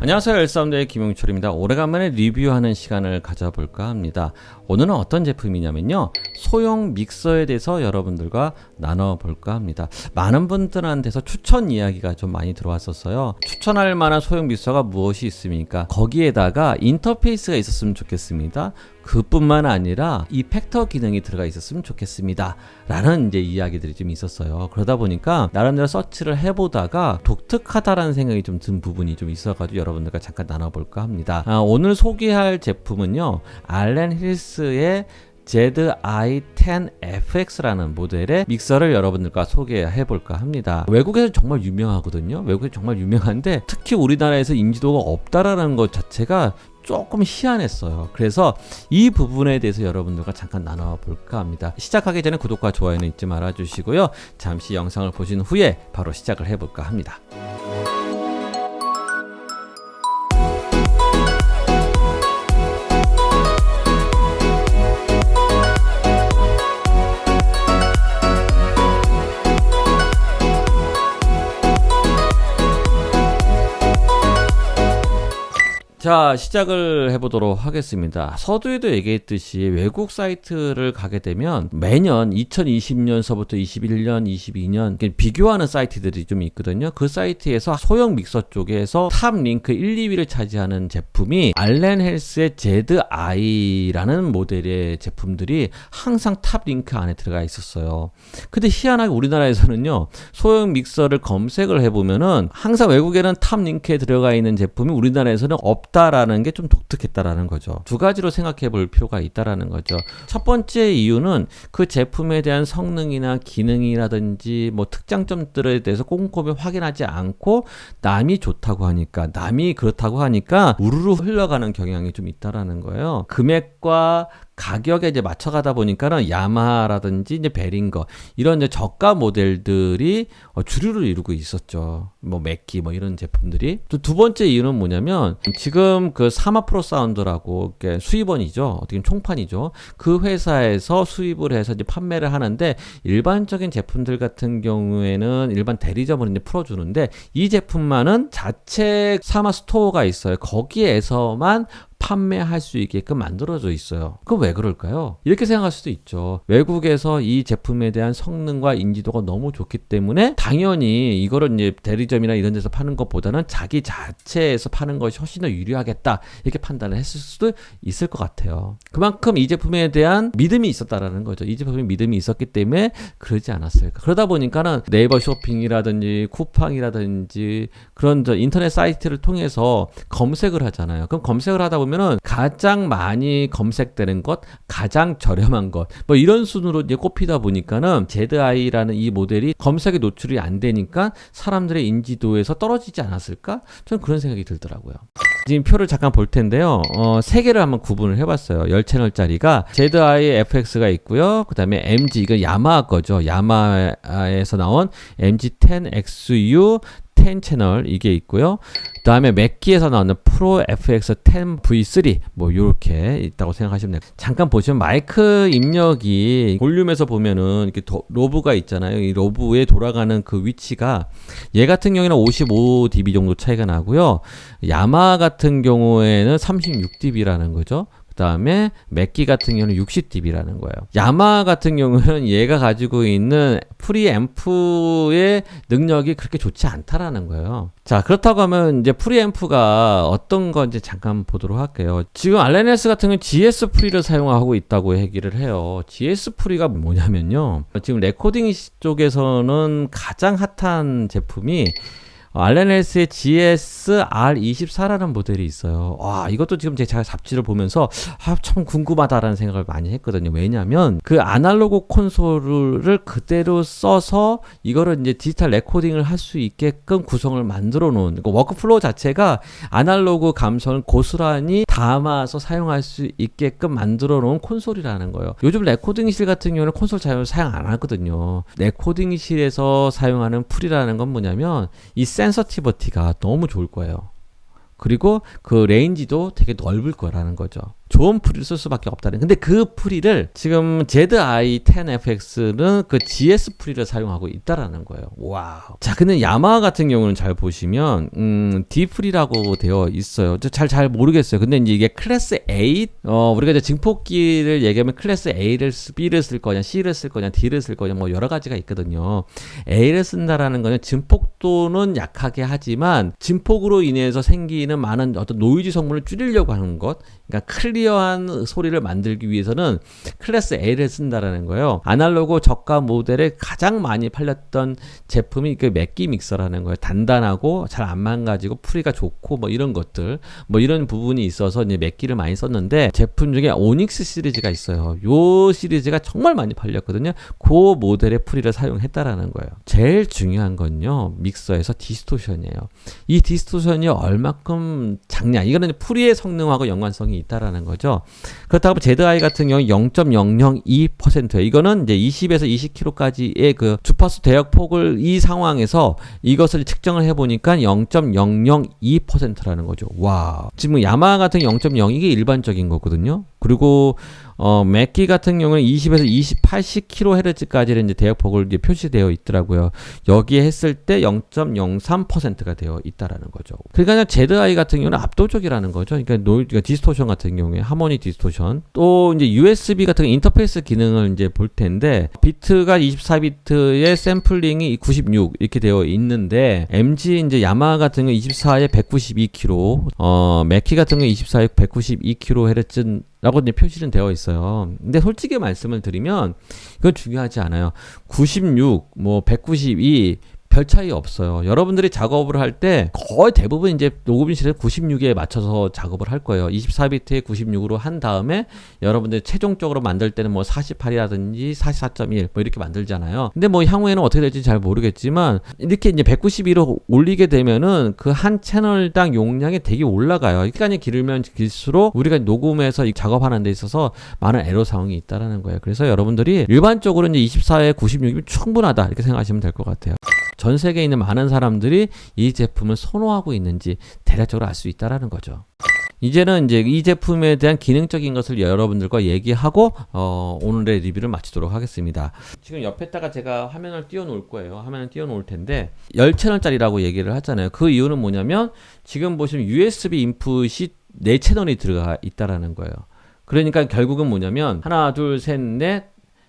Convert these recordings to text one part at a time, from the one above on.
안녕하세요 엘사운드의 김용철입니다. 오래간만에 리뷰하는 시간을 가져볼까 합니다. 오늘은 어떤 제품이냐면요. 소형 믹서에 대해서 여러분들과 나눠볼까 합니다. 많은 분들한테서 추천 이야기가 좀 많이 들어왔었어요. 추천할 만한 소형 믹서가 무엇이 있습니까? 거기에다가 인터페이스가 있었으면 좋겠습니다. 그뿐만 아니라 이 팩터 기능이 들어가 있었으면 좋겠습니다. 라는 이제 이야기들이 좀 있었어요. 그러다 보니까 나름대로 서치를 해보다가 독특하다라는 생각이 좀 든 부분이 좀 있어가지고 여러분들과 잠깐 나눠볼까 합니다. 아, 오늘 소개할 제품은요. 알렌 힐스의 ZI-10FX라는 모델의 믹서를 여러분들과 소개해 볼까 합니다. 외국에서 정말 유명하거든요. 외국에 정말 유명한데 특히 우리나라에서 인지도가 없다라는 것 자체가 조금 희한했어요. 그래서 이 부분에 대해서 여러분들과 잠깐 나눠볼까 합니다. 시작하기 전에 구독과 좋아요는 잊지 말아주시고요. 잠시 영상을 보신 후에 바로 시작을 해볼까 합니다. 자, 시작을 해보도록 하겠습니다. 서두에도 얘기했듯이 외국 사이트를 가게 되면 매년 2020년서부터 21년, 22년 비교하는 사이트들이 좀 있거든요. 그 사이트에서 소형 믹서 쪽에서 탑 링크 1, 2위를 차지하는 제품이 알렌 헬스의 ZI라는 모델의 제품들이 항상 탑 링크 안에 들어가 있었어요. 근데 희한하게 우리나라에서는요, 소형 믹서를 검색을 해보면은 항상 외국에는 탑 링크에 들어가 있는 제품이 우리나라에서는 없 없다라는 게 좀 독특했다라는 거죠. 두 가지로 생각해 볼 필요가 있다라는 거죠. 첫 번째 이유는 그 제품에 대한 성능이나 기능이라든지 뭐 특장점들에 대해서 꼼꼼히 확인하지 않고 남이 좋다고 하니까 남이 그렇다고 하니까 우르르 흘러가는 경향이 좀 있다라는 거예요. 금액과 가격에 이제 맞춰가다 보니까는 야마라든지 이제 베링거 이런 이제 저가 모델들이 어, 주류를 이루고 있었죠. 뭐 맥기 뭐 이런 제품들이 또 두 번째 이유는 뭐냐면 지금 그 사마 프로 사운드라고 수입원이죠. 어떻게 총판이죠. 그 회사에서 수입을 해서 이제 판매를 하는데 일반적인 제품들 같은 경우에는 일반 대리점으로 이제 풀어주는데 이 제품만은 자체 사마 스토어가 있어요. 거기에서만 판매할 수 있게끔 만들어져 있어요. 그럼 왜 그럴까요? 이렇게 생각할 수도 있죠. 외국에서 이 제품에 대한 성능과 인지도가 너무 좋기 때문에 당연히 이거를 이제 대리점이나 이런 데서 파는 것보다는 자기 자체에서 파는 것이 훨씬 더 유리하겠다 이렇게 판단을 했을 수도 있을 것 같아요. 그만큼 이 제품에 대한 믿음이 있었다라는 거죠. 이 제품에 믿음이 있었기 때문에 그러지 않았을까. 그러다 보니까는 네이버 쇼핑이라든지 쿠팡이라든지 그런 저 인터넷 사이트를 통해서 검색을 하잖아요. 그럼 검색을 하다 보면 보면은 가장 많이 검색되는 것, 가장 저렴한 것, 뭐 이런 순으로 이제 꼽히다 보니까는 제드아이라는 이 모델이 검색에 노출이 안 되니까 사람들의 인지도에서 떨어지지 않았을까? 저는 그런 생각이 들더라고요. 지금 표를 잠깐 볼 텐데요. 어, 세 개를 한번 구분을 해봤어요. 10채널짜리가 ZI FX가 있고요. 그 다음에 MG, 이거 야마 거죠. 야마에서 나온 MG10XU 10 채널 이게 있고요. 그 다음에 맥기에서 나오는 프로 FX 10 V3 뭐 이렇게 있다고 생각하시면 돼요. 잠깐 보시면 마이크 입력이 볼륨에서 보면은 이렇게 도, 로브가 있잖아요. 이 로브에 돌아가는 그 위치가 얘 같은 경우에는 55dB 정도 차이가 나고요. 야마 같은 경우에는 36dB라는 거죠. 그 다음에 맥기 같은 경우는 60dB라는 거예요. 야마 같은 경우는 얘가 가지고 있는 프리앰프의 능력이 그렇게 좋지 않다라는 거예요. 자, 그렇다고 하면 이제 프리앰프가 어떤 건지 잠깐 보도록 할게요. 지금 알렌스 같은 경우는 GS 프리를 사용하고 있다고 얘기를 해요. GS 프리가 뭐냐면요. 지금 레코딩 쪽에서는 가장 핫한 제품이 알렌 헬스의 GSR24라는 모델이 있어요. 와, 이것도 지금 제가 잡지를 보면서 아, 참 궁금하다라는 생각을 많이 했거든요. 왜냐면 그 아날로그 콘솔을 그대로 써서 이거를 이제 디지털 레코딩을 할 수 있게끔 구성을 만들어 놓은 그 워크플로우 자체가 아날로그 감성을 고스란히 담아서 사용할 수 있게끔 만들어 놓은 콘솔이라는 거예요. 요즘 레코딩실 같은 경우는 콘솔 잘 사용 안 하거든요. 레코딩실에서 사용하는 풀이라는 건 뭐냐면 이센 서티버티가 너무 좋을 거예요. 그리고 그 레인지도 되게 넓을 거라는 거죠. 좋은 프리를 쓸 수밖에 없다는. 근데 그 프리를 지금 ZI-10FX는 그 GS 프리를 사용하고 있다라는 거예요. 와우. 자, 근데 야마하 같은 경우는 잘 보시면 음, D 프리라고 되어 있어요. 잘잘 모르겠어요. 근데 이제 이게 클래스 A 어 우리가 이제 증폭기를 얘기하면 클래스 A를 쓰- B를 쓸 거냐, C를 쓸 거냐, D를 쓸 거냐 뭐 여러 가지가 있거든요. A를 쓴다라는 거는 증폭 도는 약하게 하지만 증폭으로 인해서 생기는 많은 어떤 노이즈 성분을 줄이려고 하는 것, 그러니까 클리어한 소리를 만들기 위해서는 클래스 A를 쓴다라는 거예요. 아날로그 저가 모델에 가장 많이 팔렸던 제품이 그 맥기 믹서라는 거예요. 단단하고 잘 안 망가지고 풀이가 좋고 뭐 이런 것들, 뭐 이런 부분이 있어서 이제 맥기를 많이 썼는데 제품 중에 오닉스 시리즈가 있어요. 요 시리즈가 정말 많이 팔렸거든요. 그 모델의 풀이를 사용했다라는 거예요. 제일 중요한 건요. 믹 서에서 디스토션이에요. 이 디스토션이 얼마큼 작냐. 이거는 풀이의 성능하고 연관성이 있다라는 거죠. 그렇다고 ZI 같은 경우 0.002%예요. 이거는 이제 20에서 20km까지의 그 주파수 대역 폭을 이 상황에서 이것을 측정을 해보니까 0.002%라는 거죠. 와. 지금 야마하 같은 0.0 이게 일반적인 거거든요. 그리고 어, 맥기 같은 경우는 20에서 20, 80kHz까지는 이제 대역폭을 이제 표시되어 있더라고요. 여기에 했을 때 0.03%가 되어 있다라는 거죠. 그러니까 ZI 같은 경우는 압도적이라는 거죠. 그러니까 노, 그러니까 디스토션 같은 경우에 하모니 디스토션. 또 이제 USB 같은 인터페이스 기능을 이제 볼 텐데 비트가 24비트의 샘플링이 96 이렇게 되어 있는데 MG 이제 야마하 같은 경우 24에 192kHz, 어, 맥키 같은 경우 24에 192kHz 라고 이제 표시는 되어 있어요. 근데 솔직히 말씀을 드리면 이건 중요하지 않아요. 96, 뭐 192, 별 차이 없어요. 여러분들이 작업을 할 때 거의 대부분 이제 녹음실에 96에 맞춰서 작업을 할 거예요. 24비트에 96으로 한 다음에 여러분들 최종적으로 만들 때는 뭐 48이라든지 44.1 뭐 이렇게 만들잖아요. 근데 뭐 향후에는 어떻게 될지 잘 모르겠지만 이렇게 이제 192로 올리게 되면은 그 한 채널당 용량이 되게 올라가요. 시간이 길면 길수록 우리가 녹음해서 이 작업하는 데 있어서 많은 애로 사항이 있다라는 거예요. 그래서 여러분들이 일반적으로 이제 24에 96이면 충분하다 이렇게 생각하시면 될 것 같아요. 전 세계에 있는 많은 사람들이 이 제품을 선호하고 있는지 대략적으로 알 수 있다라는 거죠. 이제는 이제 이 제품에 대한 기능적인 것을 여러분들과 얘기하고 어, 오늘의 리뷰를 마치도록 하겠습니다. 지금 옆에다가 제가 화면을 띄워놓을 거예요. 화면을 띄워놓을 텐데 10채널짜리라고 얘기를 하잖아요. 그 이유는 뭐냐면 지금 보시면 USB 인풋이 4채널이 들어가 있다라는 거예요. 그러니까 결국은 뭐냐면 하나, 둘, 셋, 넷,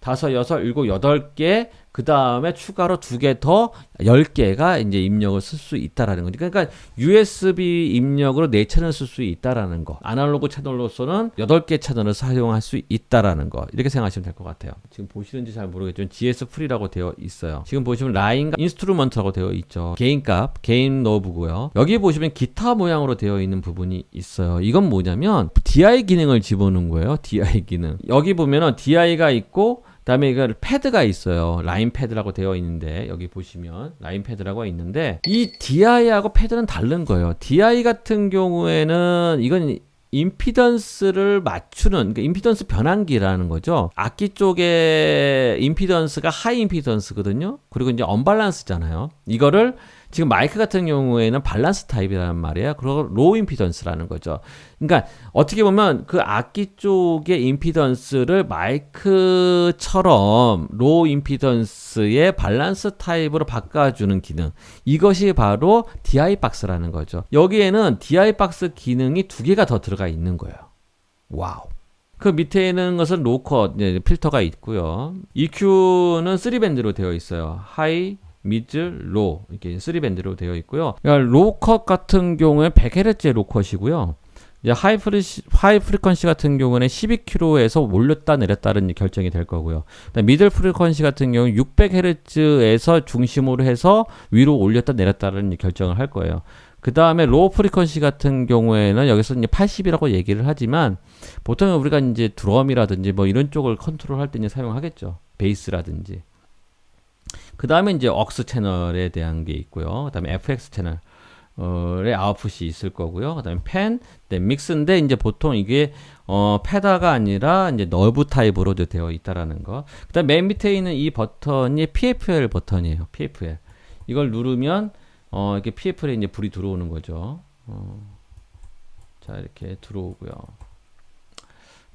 다섯, 여섯, 일곱, 여덟 개, 그 다음에 추가로 두 개 더, 열 개가 이제 입력을 쓸 수 있다라는 거죠. 그러니까 USB 입력으로 네 채널 쓸 수 있다라는 거. 아날로그 채널로서는 여덟 개 채널을 사용할 수 있다라는 거. 이렇게 생각하시면 될 것 같아요. 지금 보시는지 잘 모르겠지만 GS 프리라고 되어 있어요. 지금 보시면 라인 인스트루먼트라고 되어 있죠. 개인 값, 개인 노브고요. 여기 보시면 기타 모양으로 되어 있는 부분이 있어요. 이건 뭐냐면 DI 기능을 집어넣은 거예요. DI 기능. 여기 보면은 DI가 있고 그 다음에 이거 패드가 있어요. 라인 패드라고 되어 있는데 여기 보시면 라인 패드라고 있는데 이 DI하고 패드는 다른 거예요. DI 같은 경우에는 이건 임피던스를 맞추는 그러니까 임피던스 변환기라는 거죠. 악기 쪽에 임피던스가 하이 임피던스거든요. 그리고 이제 언밸런스잖아요. 이거를 지금 마이크 같은 경우에는 밸런스 타입이라는 말이에요. 그리고 로우 임피던스라는 거죠. 그러니까 어떻게 보면 그 악기 쪽의 임피던스를 마이크처럼 로우 임피던스의 밸런스 타입으로 바꿔주는 기능. 이것이 바로 DI 박스라는 거죠. 여기에는 DI 박스 기능이 두 개가 더 들어가 있는 거예요. 와우. 그 밑에 있는 것은 네, 필터가 있고요. EQ는 3밴드로 되어 있어요. 하이, 미들, 로 이렇게 3밴드로 되어 있고요. 그러니까 로컷 같은 경우에 100Hz 로컷이고요. 이제 하이 프리 하이 프리퀀시 같은 경우는 12kHz에서 올렸다 내렸다는 결정이 될 거고요. 미들 프리퀀시 같은 경우 600Hz에서 중심으로 해서 위로 올렸다 내렸다는 결정을 할 거예요. 그 다음에 로우 프리퀀시 같은 경우에는 여기서 이제 80이라고 얘기를 하지만 보통 우리가 이제 드럼이라든지 뭐 이런 쪽을 컨트롤할 때 이제 사용하겠죠. 베이스라든지. 그 다음에 이제 억스 채널에 대한 게 있고요. 그 다음에 FX 채널. 의 아웃풋이 있을 거고요. 그다음에 펜, 네, 믹스인데 이제 보통 이게 어 페다가 아니라 이제 너브 타입으로 되어 있다라는 거. 그다음 맨 밑에 있는 이 버튼이 PFL 버튼이에요. PFL. 이걸 누르면 어 이렇게 PFL에 이제 불이 들어오는 거죠. 어. 자 이렇게 들어오고요.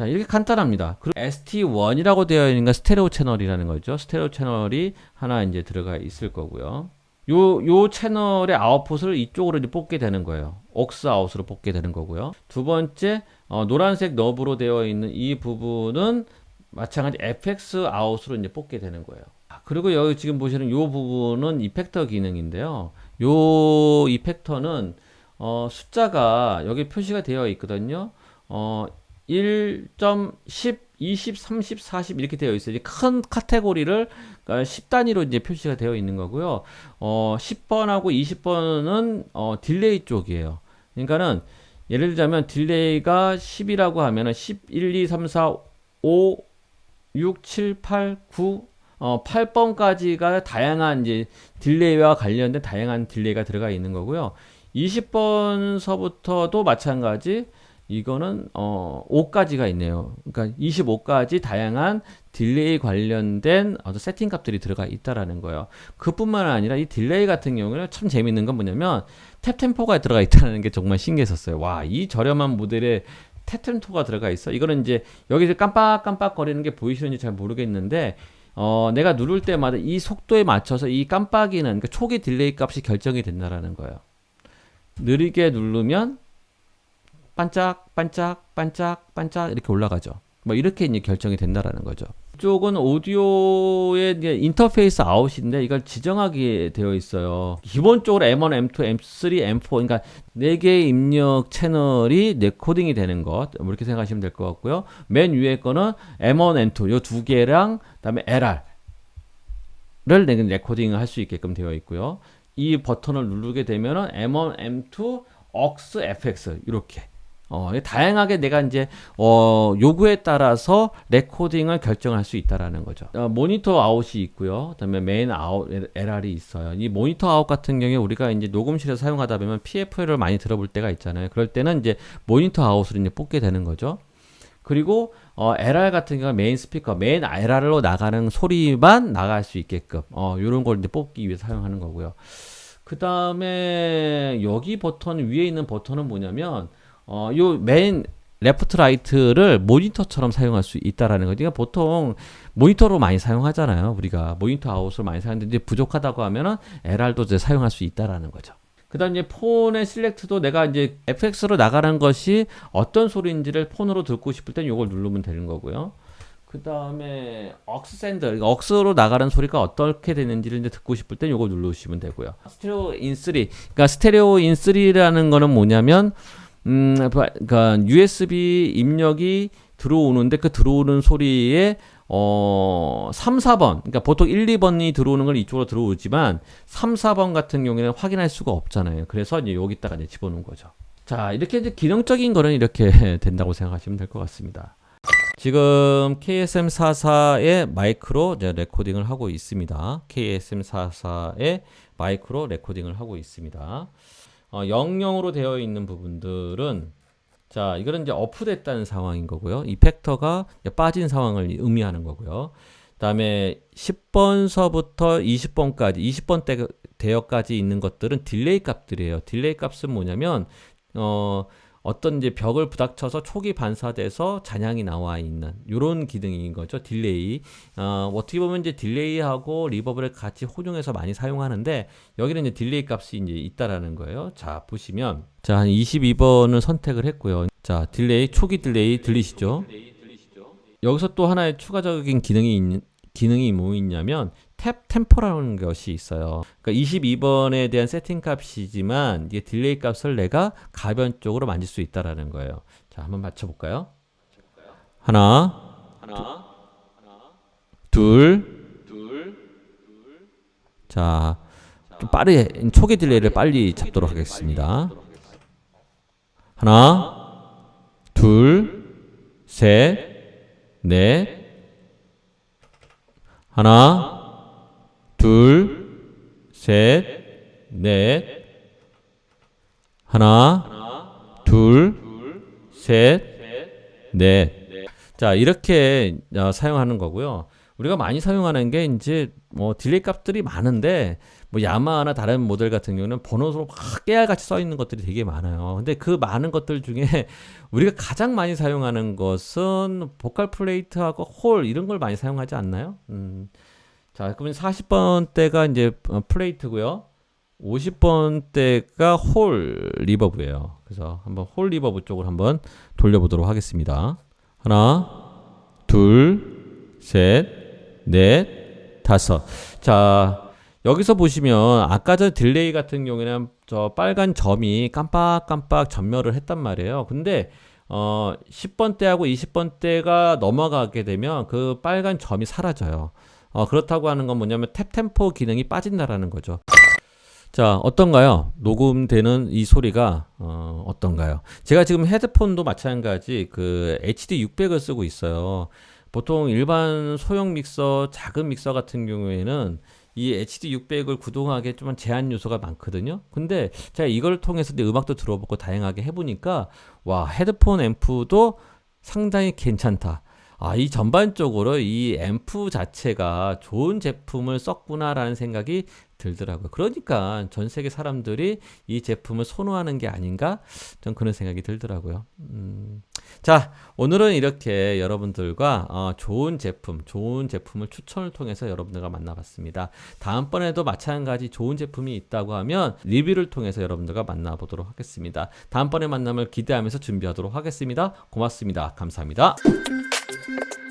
자, 이렇게 간단합니다. 그리고 ST1이라고 되어 있는 건 스테레오 채널이라는 거죠. 스테레오 채널이 하나 이제 들어가 있을 거고요. 요, 요 채널의 아웃풋을 이쪽으로 이제 뽑게 되는 거예요. 옥스 아웃으로 뽑게 되는 거고요. 두 번째, 어, 노란색 너브로 되어 있는 이 부분은 마찬가지 FX 아웃으로 이제 뽑게 되는 거예요. 아, 그리고 여기 지금 보시는 요 부분은 이펙터 기능인데요. 요 이펙터는 어, 숫자가 여기 표시가 되어 있거든요. 어, 1.10, 20, 30, 40 이렇게 되어 있어요. 큰 카테고리를 10단위로 이제 표시가 되어 있는 거고요. 어, 10번하고 20번은 어, 딜레이 쪽이에요. 그러니까는 예를 들자면 딜레이가 10이라고 하면은 10, 1, 2, 3, 4, 5, 6, 7, 8, 9, 어, 8번까지가 다양한 이제 딜레이와 관련된 다양한 딜레이가 들어가 있는 거고요. 20번서부터도 마찬가지 이거는 어 5까지가 있네요. 그러니까 25까지 다양한 딜레이 관련된 어떤 세팅 값들이 들어가 있다라는 거예요. 그뿐만 아니라 이 딜레이 같은 경우는 참 재밌는 건 뭐냐면 탭 템포가 들어가 있다는 게 정말 신기했었어요. 와, 이 저렴한 모델에 탭 템포가 들어가 있어. 이거는 이제 여기서 깜빡깜빡 거리는 게 보이시는지 잘 모르겠는데 어, 내가 누를 때마다 이 속도에 맞춰서 이 깜빡이는 그러니까 초기 딜레이 값이 결정이 된다라는 거예요. 느리게 누르면 반짝 반짝 반짝 반짝 이렇게 올라가죠. 뭐 이렇게 이제 결정이 된다라는 거죠. 이쪽은 오디오의 인터페이스 아웃인데 이걸 지정하게 되어 있어요. 기본적으로 M1, M2, M3, M4 그러니까 네 개의 입력 채널이 레코딩이 되는 것뭐 이렇게 생각하시면 될 것 같고요. 맨 위에 거는 M1, M2 요 두 개랑 그다음에 LR 를 내는 레코딩을 할 수 있게끔 되어 있고요. 이 버튼을 누르게 되면은 M1, M2, aux, fx 이렇게 어, 다양하게 내가 이제 어, 요구에 따라서 레코딩을 결정할 수 있다라는 거죠. 어, 모니터 아웃이 있고요. 그다음에 메인 아웃 LR이 있어요. 이 모니터 아웃 같은 경우에 우리가 이제 녹음실에서 사용하다 보면 PFL을 많이 들어볼 때가 있잖아요. 그럴 때는 이제 모니터 아웃을 이제 뽑게 되는 거죠. 그리고 어, LR 같은 경우는 메인 스피커, 메인 LR로 나가는 소리만 나갈 수 있게끔 어, 이런 걸 이제 뽑기 위해서 사용하는 거고요. 그 다음에 여기 버튼 위에 있는 버튼은 뭐냐면 어, 요 메인 레프트 라이트를 모니터처럼 사용할 수 있다라는 거죠. 그러니까 보통 모니터로 많이 사용하잖아요. 우리가 모니터 아웃을 많이 사용하는데 부족하다고 하면은 LR도 이제 사용할 수 있다라는 거죠. 그다음 이제 폰의 실렉트도 내가 이제 FX로 나가는 것이 어떤 소리인지를 폰으로 듣고 싶을 땐 이걸 누르면 되는 거고요. 그 다음에 억스 샌드, 억스로 나가는 소리가 어떻게 되는지를 이제 듣고 싶을 땐 이거 누르시면 되고요. 스테레오 인 3, 그러니까 스테레오 인 3라는 거는 뭐냐면 음, 그러니까 USB 입력이 들어오는데 그 들어오는 소리에 어, 3, 4번. 그러니까 보통 1, 2번이 들어오는 걸 이쪽으로 들어오지만 3, 4번 같은 경우에는 확인할 수가 없잖아요. 그래서 이제 여기다가 이제 집어넣은 거죠. 자, 이렇게 이제 기능적인 거는 이렇게 된다고 생각하시면 될 것 같습니다. 지금 KSM44의 마이크로 이제 레코딩을 하고 있습니다. KSM44의 마이크로 레코딩을 하고 있습니다. 어, 00으로 되어 있는 부분들은 자, 이거는 이제 어프됐다는 상황인 거고요. 이 팩터가 빠진 상황을 의미하는 거고요. 그다음에 10번서부터 20번까지 20번 대, 대역까지 있는 것들은 딜레이 값들이에요. 딜레이 값은 뭐냐면 어 어떤 이제 벽을 부닥쳐서 촉이 반사돼서 잔향이 나와 있는 이런 기능인 거죠. 딜레이. 어, 어떻게 보면 이제 딜레이하고 리버브를 같이 혼용해서 많이 사용하는데 여기는 이제 딜레이 값이 이제 있다라는 거예요. 자, 보시면 자, 한 22번을 선택을 했고요. 자, 딜레이 초기 딜레이 들리시죠? 여기서 또 하나의 추가적인 기능이 있는 기능이 뭐 있냐면 탭 템포라는 것이 있어요. 그러니까 22번에 대한 세팅 값이지만 이게 딜레이 값을 내가 가변 쪽으로 만질 수 있다라는 거예요. 자, 한번 맞춰 볼까요? 하나, 하나, 둘, 둘, 자, 좀 빠르게 초기 딜레이를 빨리 잡도록 하겠습니다. 하나, 둘, 셋, 넷, 하나, 둘, 셋, 넷. 하나, 둘, 셋, 넷. 자, 이렇게 어, 사용하는 거고요. 우리가 많이 사용하는 게 이제 뭐 딜레이 값들이 많은데 뭐 야마하나 다른 모델 같은 경우는 번호로 막 깨알같이 써 있는 것들이 되게 많아요. 근데 그 많은 것들 중에 우리가 가장 많이 사용하는 것은 보컬 플레이트하고 홀 이런 걸 많이 사용하지 않나요? 음. 자, 그러면 40번대가 이제 어, 플레이트고요. 50번대가 홀 리버브예요. 그래서 한번 홀 리버브 쪽을 한번 돌려보도록 하겠습니다. 하나, 둘, 셋, 넷, 다섯. 자, 여기서 보시면 아까 전 딜레이 같은 경우에는 저 빨간 점이 깜빡깜빡 전멸을 했단 말이에요. 근데 어 10번대하고 20번대가 넘어가게 되면 그 빨간 점이 사라져요. 어 그렇다고 하는 건 뭐냐면 탭 템포 기능이 빠진다라는 거죠. 자, 어떤가요? 녹음되는 이 소리가 어, 어떤가요? 제가 지금 헤드폰도 마찬가지 그 HD 600을 쓰고 있어요. 보통 일반 소형 믹서, 작은 믹서 같은 경우에는 이 HD 600을 구동하기에 좀 제한 요소가 많거든요. 근데 제가 이걸 통해서 음악도 들어보고 다양하게 해보니까 와 헤드폰 앰프도 상당히 괜찮다. 아, 이 전반적으로 이 앰프 자체가 좋은 제품을 썼구나라는 생각이 들더라고요. 그러니까 전 세계 사람들이 이 제품을 선호하는 게 아닌가? 전 그런 생각이 들더라고요. 음, 자, 오늘은 이렇게 여러분들과 어, 좋은 제품, 좋은 제품을 추천을 통해서 여러분들과 만나봤습니다. 다음번에도 마찬가지 좋은 제품이 있다고 하면 리뷰를 통해서 여러분들과 만나보도록 하겠습니다. 다음번에 만남을 기대하면서 준비하도록 하겠습니다. 고맙습니다. 감사합니다. Thank you.